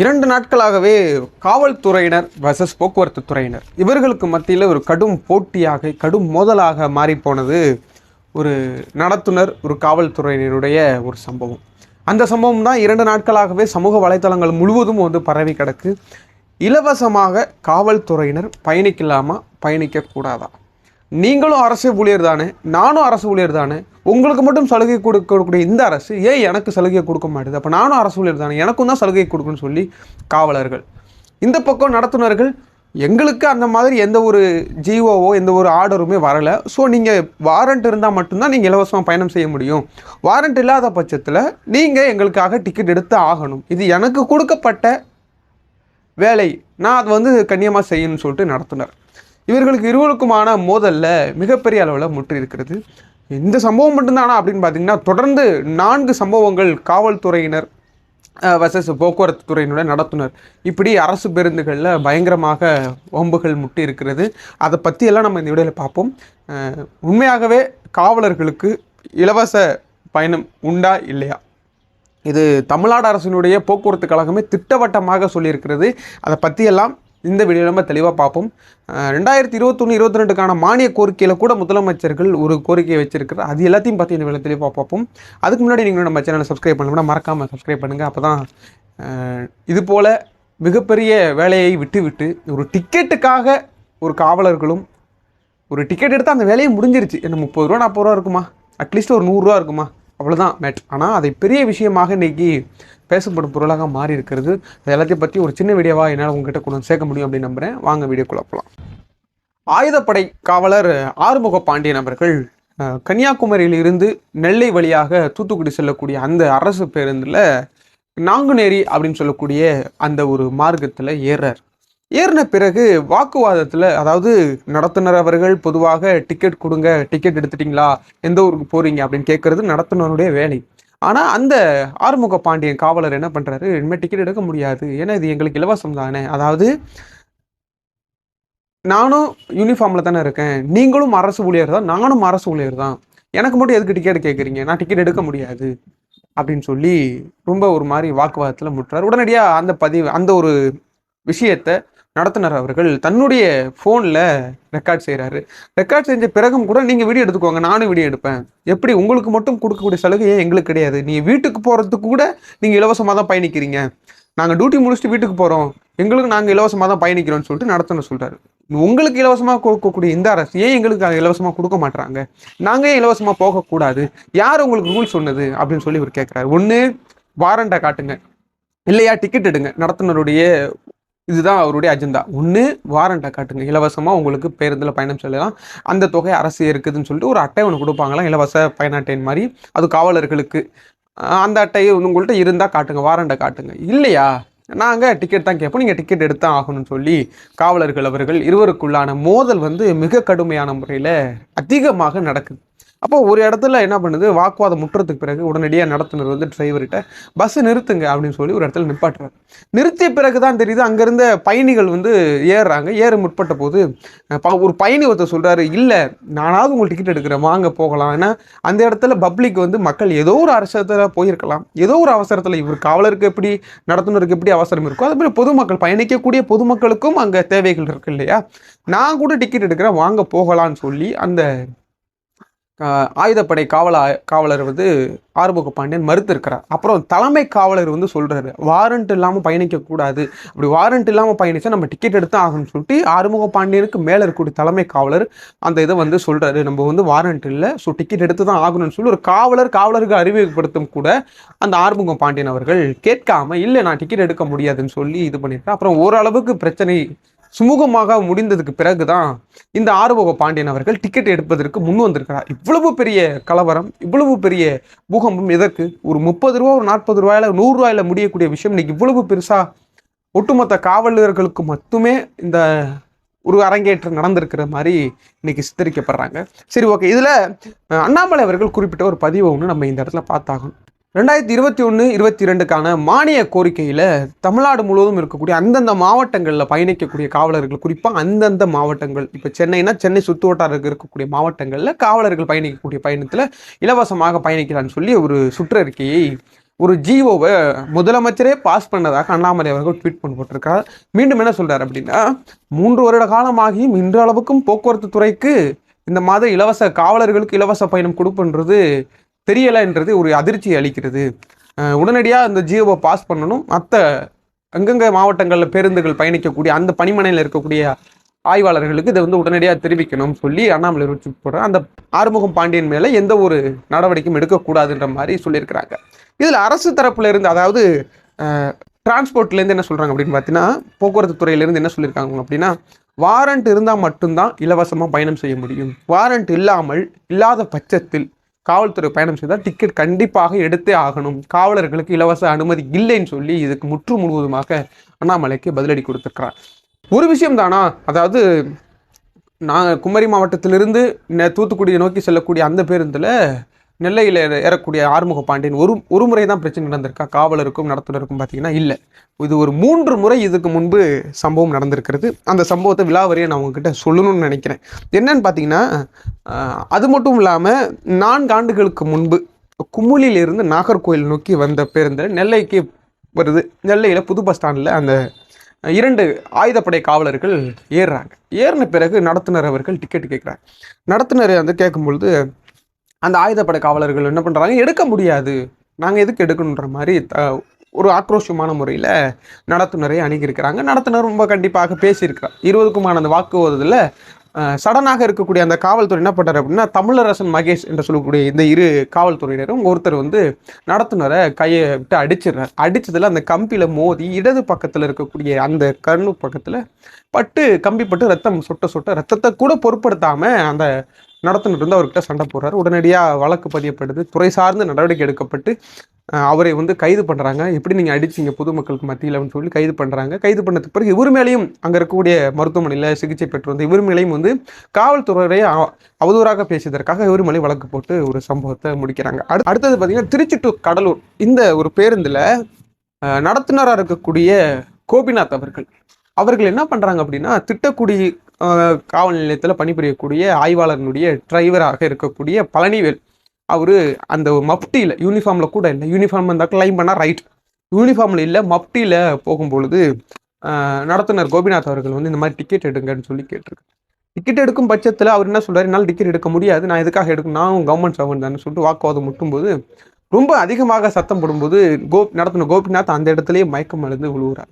இரண்டு நாட்களாகவே காவல்துறையினர் வர்சஸ் போக்குவரத்து துறையினர். இவர்களுக்கு மத்தியில் ஒரு கடும் போட்டியாக கடும் மோதலாக மாறிப்போனது ஒரு நடத்துனர் ஒரு காவல்துறையினருடைய ஒரு சம்பவம். அந்த சம்பவம் தான் இரண்டு நாட்களாகவே சமூக வலைத்தளங்கள் முழுவதும் வந்து பரவி கிடக்கு. இலவசமாக காவல்துறையினர் பயணிக்கலாமா பயணிக்கக்கூடாதா நீங்களும் அரசு ஊழியர் தானே நானும் அரசு ஊழியர் தானே உங்களுக்கு மட்டும் சலுகை கொடுக்கக்கூடிய இந்த அரசு ஏன் எனக்கு சலுகை கொடுக்க மாட்டேது? அப்போ நானும் அரசு ஊழியர் தானே எனக்கும் தான் சலுகை கொடுக்குன்னு சொல்லி காவலர்கள். இந்த பக்கம் நடத்துனர்கள் எங்களுக்கு அந்த மாதிரி எந்த ஒரு ஜிஓவோ எந்த ஒரு ஆர்டருமே வரலை. ஸோ நீங்கள் வாரண்ட் இருந்தால் மட்டும்தான் நீங்கள் இலவசமாக பயணம் செய்ய முடியும். வாரண்ட் இல்லாத பட்சத்தில் நீங்கள் எங்களுக்காக டிக்கெட் எடுத்து ஆகணும். இது எனக்கு கொடுக்கப்பட்ட வேலை. நான் அது வந்து கண்ணியமாக செய்யணும்னு சொல்லிட்டு நடத்துனர். இவர்களுக்கு இருவருக்குமான மோதலில் மிகப்பெரிய அளவில் முற்றிருக்கிறது இந்த சம்பவம் மட்டும்தானா அப்படின்னு பார்த்தீங்கன்னா தொடர்ந்து நான்கு சம்பவங்கள் காவல்துறையினர் வசஸ் போக்குவரத்து துறையினுடைய நடத்துனர். இப்படி அரசு பேருந்துகளில் பயங்கரமாக ஒம்புகள் முட்டி இருக்கிறது. அதை பற்றியெல்லாம் நம்ம இந்த வீடியோவில் பார்ப்போம் உண்மையாகவே காவலர்களுக்கு இலவச பயணம் உண்டா இல்லையா? இது தமிழ்நாடு அரசினுடைய போக்குவரத்து கழகமே திட்டவட்டமாக சொல்லியிருக்கிறது. அதை பற்றியெல்லாம் இந்த வீடியோ நம்ம தெளிவாக பார்ப்போம். ரெண்டாயிரத்தி இருபத்தொன்று இருபத்தி ரெண்டுக்கான மானிய கோரிக்கையில் கூட முதலமைச்சர்கள் ஒரு கோரிக்கையை வச்சிருக்கிறார் அது எல்லாத்தையும் பார்த்து இந்த வீடியோ தெளிவாக பார்ப்போம். அதுக்கு முன்னாடி நீங்கள் நம்ம சேனலை சப்ஸ்கிரைப் பண்ணணும்னா மறக்காமல் சப்ஸ்கிரைப் பண்ணுங்கள் அப்போ தான் இது போல் மிகப்பெரிய வேலையை விட்டுவிட்டு ஒரு டிக்கெட்டுக்காக ஒரு காவலர்களும் ஒரு டிக்கெட் எடுத்தால் அந்த வேலையை முடிஞ்சிருச்சு. என்ன முப்பது ரூபா நாற்பது ரூபா இருக்குமா? அட்லீஸ்ட் ஒரு நூறுரூவா இருக்குமா? அவ்வளோதான் மேட் ஆனால் அதை பெரிய விஷயமாக இன்றைக்கி பேசப்படும் பொருளாக மாறி இருக்கிறது. அது எல்லாத்தையும் பற்றி ஒரு சின்ன வீடியோவாக என்னால் உங்ககிட்ட கொண்டு சேர்க்க முடியும் அப்படின்னு நம்புகிறேன் வாங்க வீடியோ குழப்பலாம் ஆயுதப்படை காவலர் ஆறுமுக பாண்டியன் அவர்கள் கன்னியாகுமரியிலிருந்து கன்னியாகுமரியில் இருந்து நெல்லை வழியாக தூத்துக்குடி செல்லக்கூடிய அந்த அரசு பேருந்தில் நாங்குநேரி அப்படின்னு சொல்லக்கூடிய அந்த ஒரு மார்க்கத்தில் ஏறார் ஏறின பிறகு வாக்குவாதத்தில் அதாவது நடத்துனர் அவர்கள் பொதுவாக டிக்கெட் கொடுங்க டிக்கெட் எடுத்துட்டீங்களா எந்த ஊருக்கு போறீங்க அப்படின்னு கேட்கறது நடத்துனருடைய வேலை. ஆனால் அந்த ஆறுமுக பாண்டியன் காவலர் என்ன பண்ணுறாரு இனிமேல் டிக்கெட் எடுக்க முடியாது ஏன்னா இது எங்களுக்கு இலவசம் தானே. அதாவது நானும் யூனிஃபார்மில் தானே இருக்கேன் நீங்களும் அரசு ஊழியர் தான் நானும் அரசு ஊழியர் தான். எனக்கு மட்டும் எதுக்கு டிக்கெட் கேட்குறீங்க நான் டிக்கெட் எடுக்க முடியாது அப்படின்னு சொல்லி ரொம்ப ஒரு மாதிரி வாக்குவாதத்தில் முட்டுறாரு. உடனடியாக அந்த பதிவு அந்த ஒரு விஷயத்தை நடத்துனர் அவர்கள் தன்னுடைய ஃபோனில் ரெக்கார்ட் செய்கிறாரு ரெக்கார்ட் செஞ்ச பிறகும் கூட நீங்கள் வீடியோ எடுத்துக்கோங்க நானும் வீடியோ எடுப்பேன். எப்படி? உங்களுக்கு மட்டும் கொடுக்கக்கூடிய சலுகையே எங்களுக்கு கிடையாது? நீங்கள் வீட்டுக்கு போகிறதுக்கு கூட நீங்கள் இலவசமாக தான் பயணிக்கிறீங்க. நாங்கள் டியூட்டி முடிச்சுட்டு வீட்டுக்கு போகிறோம் எங்களுக்கு நாங்கள் இலவசமாக தான் பயணிக்கிறோம்னு சொல்லிட்டு நடத்துனர் சொல்கிறாரு உங்களுக்கு இலவசமாக கொடுக்கக்கூடிய இந்த அரசு ஏன் எங்களுக்கு அதை இலவசமாக கொடுக்க மாட்டாங்க நாங்கள் ஏன் இலவசமாக போகக்கூடாது? யார் உங்களுக்கு ரூல் சொன்னது? அப்படின்னு சொல்லி இவர் கேட்குறாரு ஒன்று வாரண்டை காட்டுங்க. இல்லையா? டிக்கெட் எடுங்க. நடத்துனருடைய இதுதான் அவருடைய அஜெண்டா. ஒன்று வாரண்டை காட்டுங்க. இலவசமாக உங்களுக்கு பேருந்தில் பயணம் செல்லலாம். அந்த தொகை அரசு இருக்குதுன்னு சொல்லிட்டு ஒரு அட்டை ஒன்று கொடுப்பாங்களாம். இலவச பயண அட்டைன் மாதிரி. அது காவலர்களுக்கு. அந்த அட்டையை உங்கள்கிட்ட இருந்தால் காட்டுங்க வாரண்டை காட்டுங்க. இல்லையா? நாங்கள் டிக்கெட் தான் கேட்போம். நீங்கள் டிக்கெட் எடுத்தான் ஆகணும்னு சொல்லி காவலர்கள் அவர்கள் இருவருக்குள்ளான மோதல் வந்து மிக கடுமையான முறையில் அதிகமாக நடக்குது. அப்போ ஒரு இடத்துல என்ன பண்ணுது? வாக்குவாதம் முற்றுறதுக்கு பிறகு உடனடியாக நடத்துனர் வந்து டிரைவர்கிட்ட பஸ் நிறுத்துங்க அப்படின்னு சொல்லி ஒரு இடத்துல நிப்பாட்டுறாரு. நிறுத்திய பிறகு தான் தெரியுது அங்கேருந்த பயணிகள் வந்து ஏறுறாங்க. ஏற முற்பட்ட போது ப- ஒரு பயணி ஒருத்தர் சொல்கிறாரு இல்லை நானாவது உங்களுக்கு டிக்கெட் எடுக்கிறேன் வாங்க போகலாம். ஏன்னா அந்த இடத்துல பப்ளிக் வந்து மக்கள் ஏதோ ஒரு அரசத்தில் போயிருக்கலாம். ஏதோ ஒரு அவசரத்தில் இவர் காவலருக்கு எப்படி நடத்துனருக்கு எப்படி அவசரம் இருக்கோ அது மாதிரி பொதுமக்கள் பயணிக்கக்கூடிய பொதுமக்களுக்கும் அங்கே தேவைகள் இருக்குது இல்லையா? நான் கூட டிக்கெட் எடுக்கிறேன் வாங்க போகலான்னு சொல்லி அந்த ஆயுதப்படை காவல காவலர் வந்து ஆறுமுக பாண்டியன் மறுத்திருக்கிறார். அப்புறம் தலைமை காவலர் வந்து சொல்கிறாரு வாரண்ட் இல்லாமல் பயணிக்கக்கூடாது அப்படி வாரண்ட் இல்லாமல் பயணித்தா நம்ம டிக்கெட் எடுத்து ஆகணும்னு சொல்லிட்டு ஆறுமுக பாண்டியனுக்கு மேலே இருக்கக்கூடிய தலைமை காவலர் அந்த இதை வந்து சொல்கிறாரு நம்ம வந்து வாரண்ட் இல்லை ஸோ டிக்கெட் எடுத்து தான் ஆகணும்னு சொல்லி ஒரு காவலர் காவலருக்கு அறிமுகப்படுத்தும் கூட அந்த ஆறுமுக பாண்டியன் அவர்கள் கேட்காம இல்லை நான் டிக்கெட் எடுக்க முடியாதுன்னு சொல்லி இது பண்ணியிருக்கேன் அப்புறம் ஓரளவுக்கு பிரச்சனை சுமூகமாக முடிந்ததுக்கு பிறகுதான் இந்த ஆறுமுக பாண்டியன் அவர்கள் டிக்கெட் எடுப்பதற்கு முன் வந்திருக்கிறார். இவ்வளவு பெரிய கலவரம் இவ்வளவு பெரிய பூகம்பம் எதற்கு ஒரு முப்பது ரூபா ஒரு நாற்பது ரூபாயில நூறு ரூபாயில முடியக்கூடிய விஷயம். இன்னைக்கு இவ்வளவு பெருசா ஒட்டுமொத்த காவலர்களுக்கு மட்டுமே இந்த ஒரு அரங்கேற்றம் நடந்திருக்கிற மாதிரி இன்னைக்கு சித்தரிக்கப்படுறாங்க. சரி ஓகே இதுல அண்ணாமலை அவர்கள் குறிப்பிட்ட ஒரு பதிவை ஒன்று நம்ம இந்த இடத்துல பார்த்தாகணும். ரெண்டாயிரத்தி இருபத்தி ஒன்று இருபத்தி ரெண்டுக்கான மானிய கோரிக்கையில் தமிழ்நாடு முழுவதும் இருக்கக்கூடிய அந்தந்த மாவட்டங்களில் பயணிக்கக்கூடிய காவலர்கள் குறிப்பாக அந்தந்த மாவட்டங்கள் இப்போ சென்னைனா சென்னை சுற்று வட்டாரத்தில் இருக்கக்கூடிய மாவட்டங்களில் காவலர்கள் பயணிக்கக்கூடிய பயணத்தில் இலவசமாக பயணிக்கலாம்னு சொல்லி ஒரு சுற்றறிக்கையை ஒரு ஜிஓவை முதலமைச்சரே பாஸ் பண்ணதாக அண்ணாமலை அவர்கள் ட்வீட் பண்ணி போட்டிருக்கார். மீண்டும் என்ன சொல்கிறார் அப்படின்னா மூன்று வருட காலமாகியும் இன்றளவுக்கும் போக்குவரத்து துறைக்கு இந்த மாத இலவச காவலர்களுக்கு இலவச பயணம் கொடுப்புன்றது தெரியலைன்றது ஒரு அதிர்ச்சி அளிக்கிறது. உடனடியாக அந்த ஜியோவை பாஸ் பண்ணணும். மற்ற அங்கங்க மாவட்டங்களில் பேருந்துகள் பயணிக்கக்கூடிய அந்த பணிமனையில் இருக்கக்கூடிய ஆய்வாளர்களுக்கு இதை வந்து உடனடியாக தெரிவிக்கணும்னு சொல்லி அண்ணாமலை வச்சு போடுறேன் அந்த ஆறுமுகம் பாண்டியன் மேலே எந்த ஒரு நடவடிக்கையும் எடுக்கக்கூடாதுன்ற மாதிரி சொல்லியிருக்கிறாங்க. இதில் அரசு தரப்புல இருந்து அதாவது டிரான்ஸ்போர்ட்லேருந்து என்ன சொல்கிறாங்க அப்படின்னு பார்த்தீங்கன்னா போக்குவரத்து துறையிலேருந்து என்ன சொல்லியிருக்காங்க அப்படின்னா வாரண்ட் இருந்தால் மட்டும்தான் இலவசமாக பயணம் செய்ய முடியும். வாரண்ட் இல்லாமல் இல்லாத பட்சத்தில் காவல்துறை பயணம் செய்தால் டிக்கெட் கண்டிப்பாக எடுத்தே ஆகணும். காவலர்களுக்கு இலவச அனுமதி இல்லைன்னு சொல்லி இதுக்கு முற்று முழுவதுமாக அண்ணாமலைக்கு பதிலடி கொடுத்துருக்கிறார். ஒரு விஷயம் தானா? அதாவது நான் குமரி மாவட்டத்திலிருந்து தூத்துக்குடியை நோக்கி செல்லக்கூடிய அந்த பேருந்தில் நெல்லையில் ஏறக்கூடிய ஆறுமுக பாண்டியன் ஒரு ஒரு முறை தான் பிரச்சனை நடந்திருக்கா? காவலருக்கும் நடத்துனருக்கும் பார்த்தீங்கன்னா இல்லை. இது ஒரு மூன்று முறை இதுக்கு முன்பு சம்பவம் நடந்திருக்கிறது. அந்த சம்பவத்தை விலாவரியை நான் உங்ககிட்ட சொல்லணும்னு நினைக்கிறேன். என்னன்னு பார்த்தீங்கன்னா அது மட்டும் இல்லாமல் நான்கு ஆண்டுகளுக்கு முன்பு குமுளிலிருந்து நாகர்கோயில் நோக்கி வந்த பேருந்தில் நெல்லைக்கு வருது. நெல்லையில் புது பஸ் ஸ்டாண்டில் அந்த இரண்டு ஆயுதப்படை காவலர்கள் ஏறுறாங்க. ஏறின பிறகு நடத்துனர் அவர்கள் டிக்கெட் கேட்குறாங்க நடத்துனர் வந்து கேட்கும்பொழுது அந்த ஆயுதப்படை காவலர்கள் என்ன பண்ணுறாங்க எடுக்க முடியாது. நாங்கள் எதுக்கு எடுக்கணுன்ற மாதிரி த- ஒரு ஆக்ரோஷமான முறையில் நடத்துனரை அணுகியிருக்கிறாங்க. நடத்துனர் ரொம்ப கண்டிப்பாக பேசியிருக்கிறார். இருபதுக்குமான அந்த வாக்குவாதத்தில் சடனாக இருக்கக்கூடிய அந்த காவல்துறை என்ன பண்ணுறாரு அப்படின்னா தமிழரசன் மகேஷ் என்று சொல்லக்கூடிய இந்த இரு காவல்துறையினரும் ஒருத்தர் வந்து நடத்துனரை கையை விட்டு அடிச்சிடுறார். அடித்ததில் அந்த கம்பியில் மோதி இடது பக்கத்தில் இருக்கக்கூடிய அந்த கண்ணு பக்கத்தில் பட்டு கம்பி பட்டு ரத்தம் சொட்ட சொட்ட ரத்தத்தை கூட பொருட்படுத்தாமல் அந்த நடத்திட்டு இருந்து அவர்கிட்ட சண்டை போடுறாரு. உடனடியாக வழக்கு பதியப்படுது. துறை சார்ந்து நடவடிக்கை எடுக்கப்பட்டு அவரை வந்து கைது பண்ணுறாங்க எப்படி நீங்கள் அடிச்சிங்க பொதுமக்களுக்கு மத்தியில் அப்படின்னு சொல்லி கைது பண்ணுறாங்க கைது பண்ணதுக்கு பிறகு இவர் மேலேயும் அங்கே இருக்கக்கூடிய மருத்துவமனையில் சிகிச்சை பெற்று வந்து இவர் மேலேயும் வந்து காவல்துறையை அவதூறாக பேசியதற்காக இவர் மேலே வழக்கு போட்டு ஒரு சம்பவத்தை முடிக்கிறாங்க. அடு- அடுத்தது பார்த்தீங்கன்னா திருச்சி டு கடலூர் இந்த ஒரு பேருந்தில் நடத்துனராக இருக்கக்கூடிய கோபிநாத் அவர்கள். அவர்கள் என்ன பண்ணுறாங்க அப்படின்னா திட்டக்குடி காவல் நிலையத்தில் பணிபுரியக்கூடிய ஆய்வாளர்களுடைய டிரைவராக இருக்கக்கூடிய பழனிவேல். அவர் அந்த மப்டியில் யூனிஃபார்மில் கூட இல்லை யூனிஃபார்ம் இருந்தால் கிளைம் பண்ணால் ரைட் யூனிஃபார்மில் இல்லை மப்டியில் போகும்பொழுது நடத்துனர் கோபிநாத் அவர்கள் வந்து இந்த மாதிரி டிக்கெட் எடுங்கன்னு சொல்லி கேட்டிருக்கு டிக்கெட் எடுக்கும் பட்சத்தில் அவர் என்ன சொல்கிறார் என்னால் டிக்கெட் எடுக்க முடியாது நான் எதுக்காக எடுக்கணும் நான் கவர்மெண்ட் சர்வன் தானே சொல்லிட்டு வாக்குவாதம் முட்டும்போது ரொம்ப அதிகமாக சத்தம் போடும்போது கோப் நடத்தின கோபிநாத் அந்த இடத்துலேயே மயக்கம் அழுந்து விழுவுறார்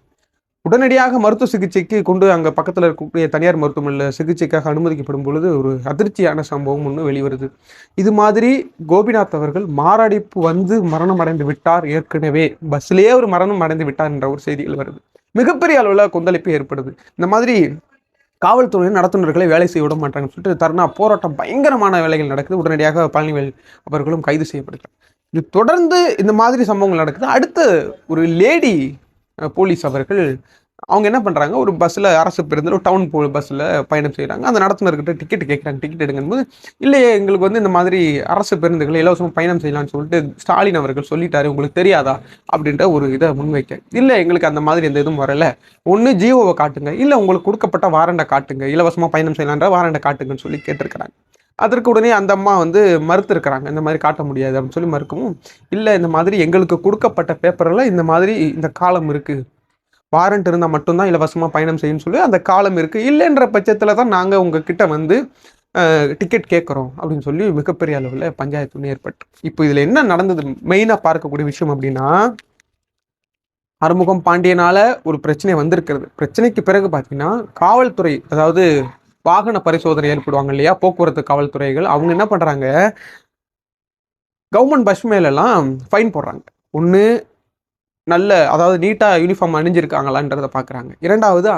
உடனடியாக மருத்துவ சிகிச்சைக்கு கொண்டு அங்கே பக்கத்தில் இருக்கக்கூடிய தனியார் மருத்துவமனையில் சிகிச்சைக்காக அனுமதிக்கப்படும் பொழுது ஒரு அதிர்ச்சியான சம்பவம் ஒன்று வெளிவருது. இது மாதிரி கோபிநாத் அவர்கள் மாரடைப்பு வந்து மரணம் அடைந்து விட்டார் ஏற்கனவே. பஸ்லேயே ஒரு மரணம் அடைந்து விட்டார் என்ற ஒரு செய்திகள் வருது. மிகப்பெரிய அளவில் கொந்தளிப்பு ஏற்படுது. இந்த மாதிரி காவல்துறையின் நடத்துனர்களை வேலை செய்ய விட மாட்டாங்கன்னு சொல்லிட்டு தர்ணா போராட்டம் பயங்கரமான வேலைகள் நடக்குது. உடனடியாக பழனிவேல் அவர்களும் கைது செய்யப்படுகிறார். இது தொடர்ந்து இந்த மாதிரி சம்பவங்கள் நடக்குது. அடுத்து ஒரு லேடி போலீஸ் அவர்கள் அவங்க என்ன பண்ணுறாங்க ஒரு பஸ்ஸில் அரசு பேருந்தில் ஒரு டவுன் போ பஸ்ஸில் பயணம் செய்கிறாங்க அந்த நடத்துனர்கிட்ட டிக்கெட் கேட்குறாங்க டிக்கெட் எடுங்கும்போது இல்லையே எங்களுக்கு வந்து இந்த மாதிரி அரசு பேருந்துகளை இலவசமாக பயணம் செய்யலாம்னு சொல்லிட்டு ஸ்டாலின் அவர்கள் சொல்லிட்டாரு. உங்களுக்கு தெரியாதா? அப்படின்ற ஒரு இதை முன்வைக்க. இல்லை எங்களுக்கு அந்த மாதிரி எந்த இதுவும் வரல. ஒன்று ஜியோவை காட்டுங்க. இல்லை உங்களுக்கு கொடுக்கப்பட்ட வாரண்டை காட்டுங்க. இலவசமாக பயணம் செய்யலான்ற வாரண்டை காட்டுங்கன்னு சொல்லி கேட்டிருக்கிறாங்க. அதற்கு உடனே அந்த அம்மா வந்து மறுத்துருக்குறாங்க. இந்த மாதிரி காட்ட முடியாது அப்படின்னு சொல்லி மறுக்கவும் இல்லை இந்த மாதிரி எங்களுக்கு கொடுக்கப்பட்ட பேப்பரில் இந்த மாதிரி இந்த காலம் இருக்குது வாரண்ட் இருந்தால் மட்டும்தான் இலவசமாக பயணம் செய்யணும்னு சொல்லி அந்த காலம் இருக்குது இல்லைன்ற பட்சத்தில் தான் நாங்கள் உங்ககிட்ட வந்து டிக்கெட் கேட்குறோம். அப்படின்னு சொல்லி மிகப்பெரிய அளவில் பஞ்சாயத்து ஒன்று ஏற்பட்டு. இப்போ இதில் என்ன நடந்தது? மெயினாக பார்க்கக்கூடிய விஷயம் அப்படின்னா அறுமுகம் பாண்டியனால் ஒரு பிரச்சனை வந்திருக்கிறது. பிரச்சனைக்கு பிறகு பார்த்தீங்கன்னா காவல்துறை அதாவது வாகன பரிசோதனை ஏற்படுவாங்க இல்லையா? போக்குவரத்து காவல்துறைகள். அவங்க என்ன பண்ணுறாங்க கவர்மெண்ட் பஸ் மேலெல்லாம் ஃபைன் போடுறாங்க. ஒன்று நல்ல அதாவது நீட்டாக யூனிஃபார்ம் அணிஞ்சிருக்காங்களான்றதை பார்க்குறாங்க இரண்டாவது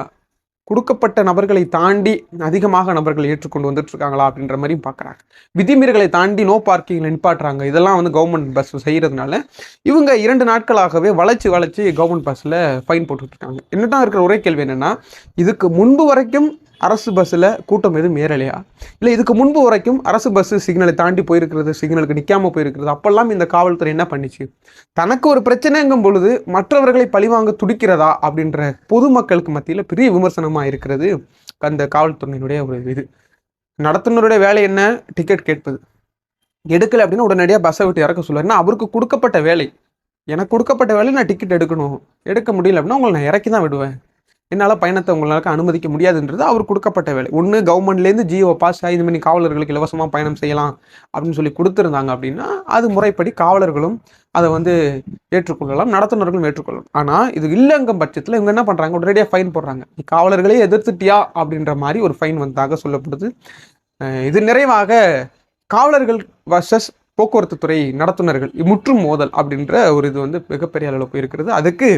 கொடுக்கப்பட்ட நபர்களை தாண்டி அதிகமாக நபர்கள் ஏற்றுக்கொண்டு வந்துட்டு இருக்காங்களா அப்படின்ற மாதிரியும் பார்க்குறாங்க விதிமீறல்களை தாண்டி நோ பார்க்கிங் நிப்பாட்டுறாங்க. இதெல்லாம் வந்து கவர்மெண்ட் பஸ் செய்கிறதுனால இவங்க இரண்டு நாட்களாகவே வளைச்சு வளைச்சு கவர்மெண்ட் பஸ்ஸில் ஃபைன் போட்டுட்ருக்காங்க என்னதான் இருக்கிற ஒரே கேள்வி என்னன்னா இதுக்கு முன்பு வரைக்கும் அரசு பஸ்ஸில் கூட்டம் எதுவும் ஏறலையா? இல்லை இதுக்கு முன்பு வரைக்கும் அரசு பஸ்ஸு சிக்னலை தாண்டி போயிருக்கிறது சிக்னலுக்கு நிற்காமல் போயிருக்கிறது அப்பெல்லாம் இந்த காவல்துறை என்ன பண்ணிச்சு? தனக்கு ஒரு பிரச்சனைங்கும் பொழுது மற்றவர்களை பழிவாங்க துடிக்கிறதா அப்படின்ற பொதுமக்களுக்கு மத்தியில் பெரிய விமர்சனமாக இருக்கிறது அந்த காவல்துறையினுடைய ஒரு இது. நடத்துனருடைய வேலை என்ன? டிக்கெட் கேட்பது. எடுக்கலை அப்படின்னா உடனடியாக பஸ்ஸை விட்டு இறக்க சொல்லுவாருன்னா அவருக்கு கொடுக்கப்பட்ட வேலை. எனக்கு கொடுக்கப்பட்ட வேலை நான் டிக்கெட் எடுக்கணும். எடுக்க முடியல அப்படின்னா உங்களை நான் இறக்கி தான் விடுவேன். என்னால் பயணத்தை உங்களுக்கு அனுமதிக்க முடியாதுன்றது அவர் கொடுக்கப்பட்ட வேலை. ஒன்று கவர்மெண்ட்லேருந்து ஜியோ பாஸ் ஐந்து மணி காவலர்களுக்கு இலவசமாக பயணம் செய்யலாம் அப்படின்னு சொல்லி கொடுத்துருந்தாங்க அப்படின்னா அது முறைப்படி காவலர்களும் அதை வந்து ஏற்றுக்கொள்ளலாம் நடத்துனர்களும் ஏற்றுக்கொள்ளலாம். ஆனால் இது இல்லைங்கும் பட்சத்தில் இவங்க என்ன பண்ணுறாங்க உடனடியாக ஃபைன் போடுறாங்க. நீ காவலர்களே எதிர்த்துட்டியா அப்படின்ற மாதிரி ஒரு ஃபைன் வந்ததாக சொல்லப்படுது. இது நிறைவாக காவலர்கள் வர்சஸ் போக்குவரத்து துறை நடத்துனர்கள் முற்றும் மோதல் அப்படின்ற ஒரு இது வந்து மிகப்பெரிய அளவில் போயிருக்கிறது. அதுக்கு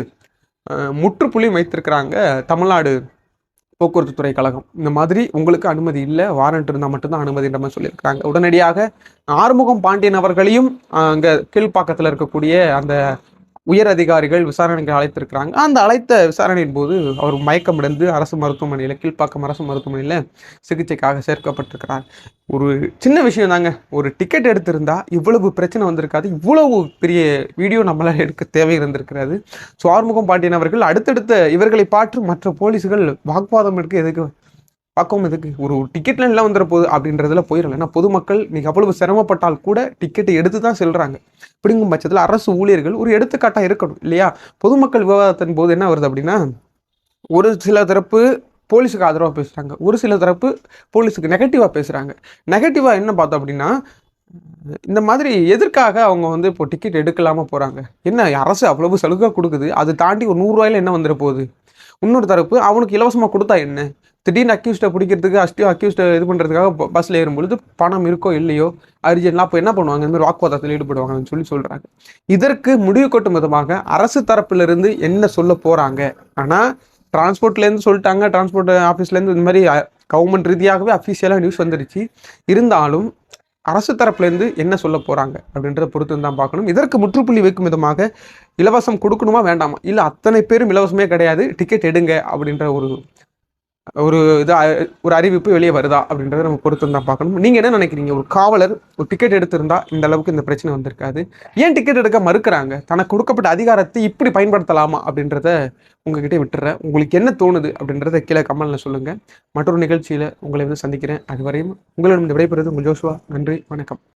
முற்றுப்புள்ளி வைத்திருக்கிறாங்க தமிழ்நாடு போக்குவரத்து துறை கழகம். இந்த மாதிரி உங்களுக்கு அனுமதி இல்லை வாரண்ட் இருந்தால் மட்டும்தான் அனுமதின்ற மாதிரி சொல்லியிருக்கிறாங்க. உடனடியாக ஆறுமுகம் பாண்டியன் அவர்களையும் அங்கே கீழ்ப்பாக்கத்தில் இருக்கக்கூடிய அந்த உயர் அதிகாரிகள் விசாரணைக்கு அழைத்திருக்கிறாங்க. அந்த அழைத்த விசாரணையின் போது அவர் மயக்கமடைந்து அரசு மருத்துவமனையில் கீழ்ப்பாக்கம் அரசு மருத்துவமனையில் சிகிச்சைக்காக சேர்க்கப்பட்டிருக்கிறார். ஒரு சின்ன விஷயம் தாங்க. ஒரு டிக்கெட் எடுத்திருந்தா இவ்வளவு பிரச்சனை வந்திருக்காது. இவ்வளவு பெரிய வீடியோ நம்மளால் எடுக்க தேவை இருந்திருக்கிறது. ஸோ ஆறுமுகம் பாண்டியன் அவர்கள் அடுத்தடுத்த இவர்களை பார்த்து மற்ற போலீஸ்கள் வாக்குவாதம் எடுக்க எதுக்கு பக்கம் எதுக்கு? ஒரு டிக்கெட்ல எல்லாம் வந்துட போகுது அப்படின்றதுல போயிடல ஏன்னா பொதுமக்கள் நீங்கள் அவ்வளவு சிரமப்பட்டால் கூட டிக்கெட்டை எடுத்து தான் செல்கிறாங்க அப்படிங்கும் பட்சத்தில் அரசு ஊழியர்கள் ஒரு எடுத்துக்காட்டாக இருக்கணும் இல்லையா? பொதுமக்கள் விவாதத்தின் போது என்ன வருது அப்படின்னா ஒரு சில தரப்பு போலீஸுக்கு ஆதரவாக பேசுகிறாங்க ஒரு சில தரப்பு போலீஸுக்கு நெகட்டிவாக பேசுகிறாங்க நெகட்டிவாக என்ன பார்த்தோம் அப்படின்னா இந்த மாதிரி எதற்காக அவங்க வந்து இப்போ டிக்கெட் எடுக்கலாமல் போகிறாங்க என்ன அரசு அவ்வளவு சலுகை கொடுக்குது? அது தாண்டி ஒரு நூறுரூவாயில என்ன வந்துட போகுது? இன்னொரு தரப்பு அவனுக்கு இலவசமாக கொடுத்தா என்ன? திடீர்னு அக்யூஸ்டை பிடிக்கிறதுக்கு அஸ்டியோ அக்யூஸ்டை இது பண்ணுறதுக்காக பஸ்ஸில் ஏறும்பொழுது பணம் இருக்கோ இல்லையோ அர்ஜென்ட்லாம் அப்போ என்ன பண்ணுவாங்க? இந்த மாதிரி வாக்குவாதத்தில் ஈடுபடுவாங்கன்னு சொல்லி சொல்கிறாங்க இதற்கு முடிவு கொட்டும் விதமாக அரசு தரப்பிலிருந்து என்ன சொல்ல போகிறாங்க ஆனால் டிரான்ஸ்போர்ட்லேருந்து சொல்லிட்டாங்க டிரான்ஸ்போர்ட் ஆஃபீஸ்லேருந்து இந்த மாதிரி கவர்மெண்ட் ரீதியாகவே அஃபீஷியலாக நியூஸ் வந்துருச்சு. இருந்தாலும் அரசு தரப்புலேருந்து என்ன சொல்ல போகிறாங்க அப்படின்றத பொறுத்து தான் பார்க்கணும். இதற்கு முற்றுப்புள்ளி வைக்கும் விதமாக இலவசம் கொடுக்கணுமா வேண்டாமா? இல்லை அத்தனை பேரும் இலவசமே கிடையாது டிக்கெட் எடுங்க அப்படின்ற ஒரு ஒரு இது ஒரு அறிவிப்பு வெளியே வருதா அப்படின்றத நம்ம பொறுத்து தான் பார்க்கணும். நீங்கள் என்ன நினைக்கிறீங்க? ஒரு காவலர் ஒரு டிக்கெட் எடுத்திருந்தா இந்த அளவுக்கு இந்த பிரச்சனை வந்திருக்காது. ஏன் டிக்கெட் எடுக்க மறுக்கிறாங்க? தனக்கு கொடுக்கப்பட்ட அதிகாரத்தை இப்படி பயன்படுத்தலாமா அப்படின்றத உங்ககிட்ட விட்டுறேன். உங்களுக்கு என்ன தோணுது அப்படின்றத கீழே கமலில் சொல்லுங்கள் மற்றொரு நிகழ்ச்சியில் உங்களை வந்து சந்திக்கிறேன். அதுவரையும் உங்களிடம் விடைபெறுவது உங்கள் ஜோஷுவா நன்றி வணக்கம்.